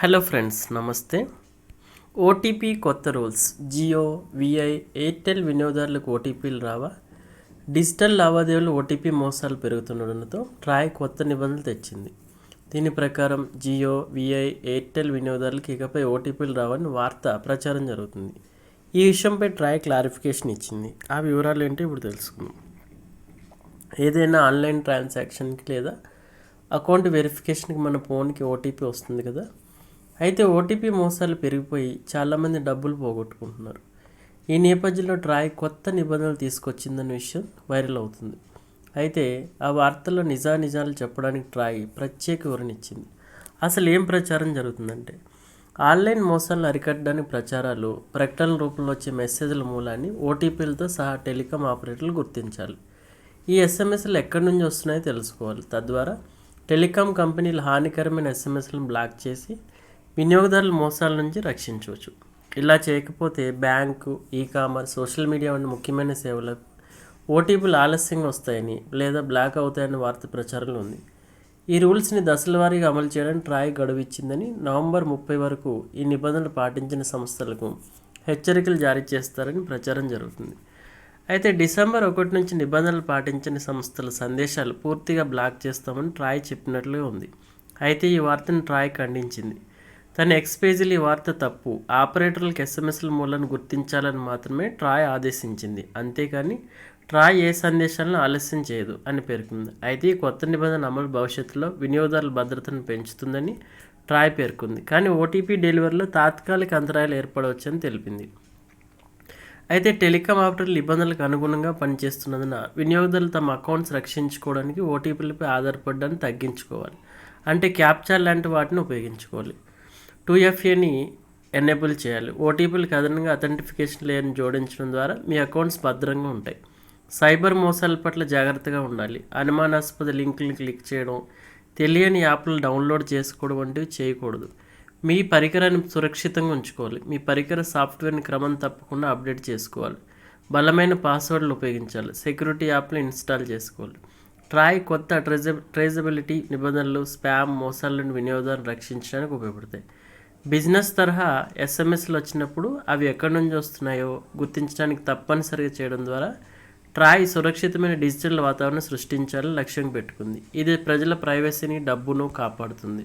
Hello friends నమస్తే. OTP కొత్త rules. Jio VI Airtel వినియోగదారులకు ఓటీపీలు రావా? డిజిటల్ లావాదేవీలు ఓటీపీ మోసాలు పెరుగుతుండడంతో ట్రాయ్ కొత్త నిబంధనలు తెచ్చింది. దీని ప్రకారం జియో విఐ ఎయిర్టెల్ వినియోగదారులకు ఇకపై ఓటీపీలు రావని వార్త ప్రచారం జరుగుతుంది. ఈ విషయంపై ట్రాయ్ క్లారిఫికేషన్ ఇచ్చింది. ఆ వివరాలు ఏంటో ఇప్పుడు తెలుసుకుందాం. ఏదైనా ఆన్లైన్ ట్రాన్సాక్షన్కి లేదా అకౌంట్ వెరిఫికేషన్కి మన ఫోన్కి ఓటీపీ వస్తుంది కదా? అయితే ఓటీపీ మోసాలు పెరిగిపోయి చాలామంది డబ్బులు పోగొట్టుకుంటున్నారు. ఈ నేపథ్యంలో ట్రాయ్ కొత్త నిబంధనలు తీసుకొచ్చిందన్న విషయం వైరల్ అవుతుంది. అయితే ఆ వార్తల్లో నిజానిజాలు చెప్పడానికి ట్రాయ్ ప్రత్యేక వివరణ ఇచ్చింది. అసలు ఏం ప్రచారం జరుగుతుందంటే ఆన్లైన్ మోసాలను అరికట్టడానికి ప్రచారాలు ప్రకటనల రూపంలో వచ్చే మెసేజ్ల మూలాన్ని ఓటీపీలతో సహా టెలికాం ఆపరేటర్లు గుర్తించాలి. ఈ ఎస్ఎంఎస్లు ఎక్కడి నుంచి వస్తున్నాయో తెలుసుకోవాలి. తద్వారా టెలికాం కంపెనీలు హానికరమైన ఎస్ఎంఎస్లను బ్లాక్ చేసి వినియోగదారుల మోసాల నుంచి రక్షించవచ్చు. ఇలా చేయకపోతే bank e commerce social media వంటి ముఖ్యమైన సేవలకు ఓటీపీలు ఆలస్యంగా వస్తాయని లేదా బ్లాక్ అవుతాయని వార్త ప్రచారంలో ఉంది. ఈ రూల్స్ని దశల వారీగా అమలు చేయడానికి ట్రాయ్ గడువు ఇచ్చిందని నవంబర్ ముప్పై వరకు ఈ నిబంధనలు పాటించిన సంస్థలకు హెచ్చరికలు జారీ చేస్తారని ప్రచారం జరుగుతుంది. అయితే డిసెంబర్ ఒకటి నుంచి నిబంధనలు పాటించని సంస్థల సందేశాలు పూర్తిగా బ్లాక్ చేస్తామని ట్రాయ్ చెప్పినట్లుగా ఉంది. అయితే ఈ వార్తను ట్రాయ్ ఖండించింది. తన ఎక్స్ పేజీలు ఈ వార్త తప్పు. ఆపరేటర్లకు ఎస్ఎంఎస్ల మూలను గుర్తించాలని మాత్రమే ట్రాయ్ ఆదేశించింది. అంతేకాని ట్రాయ్ ఏ సందేశాలను ఆలస్యం చేయదు అని పేర్కొంది. అయితే ఈ కొత్త నిబంధన అమలు భవిష్యత్తులో వినియోగదారుల భద్రతను పెంచుతుందని ట్రాయ్ పేర్కొంది. కానీ ఓటీపీ డెలివరీలో తాత్కాలిక అంతరాయాలు ఏర్పడవచ్చని తెలిపింది. అయితే టెలికాం ఆపరేటర్లు నిబంధనలకు అనుగుణంగా పనిచేస్తున్నందున వినియోగదారులు తమ అకౌంట్స్ రక్షించుకోవడానికి ఓటీపీలపై ఆధారపడడాన్ని తగ్గించుకోవాలి. అంటే క్యాప్చర్ లాంటి వాటిని ఉపయోగించుకోవాలి. టూ ఎఫ్ఏని ఎనేబుల్ చేయాలి. ఓటీపీలకు అదనంగా అథెంటిఫికేషన్ లేయర్ని జోడించడం ద్వారా మీ అకౌంట్స్ భద్రంగా ఉంటాయి. సైబర్ మోసాల పట్ల జాగ్రత్తగా ఉండాలి. అనుమానాస్పద లింకులను క్లిక్ చేయడం తెలియని యాప్లు డౌన్లోడ్ చేసుకోవడం వంటివి చేయకూడదు. మీ పరికరాన్ని సురక్షితంగా ఉంచుకోవాలి. మీ పరికర సాఫ్ట్వేర్ని క్రమం తప్పకుండా అప్డేట్ చేసుకోవాలి. బలమైన పాస్వర్డ్లు ఉపయోగించాలి. సెక్యూరిటీ యాప్లు ఇన్స్టాల్ చేసుకోవాలి. ట్రాయ్ కొత్త ట్రేజబిలిటీ నిబంధనలు స్పామ్ మోసాల నుండి వినియోగదారులను రక్షించడానికి ఉపయోగపడతాయి. బిజినెస్ తరహా ఎస్ఎంఎస్లు వచ్చినప్పుడు అవి ఎక్కడి నుంచి వస్తున్నాయో గుర్తించడానికి తప్పనిసరిగా చేయడం ద్వారా ట్రాయ్ సురక్షితమైన డిజిటల్ వాతావరణం సృష్టించాలని లక్ష్యం పెట్టుకుంది. ఇది ప్రజల ప్రైవసీని డబ్బును కాపాడుతుంది.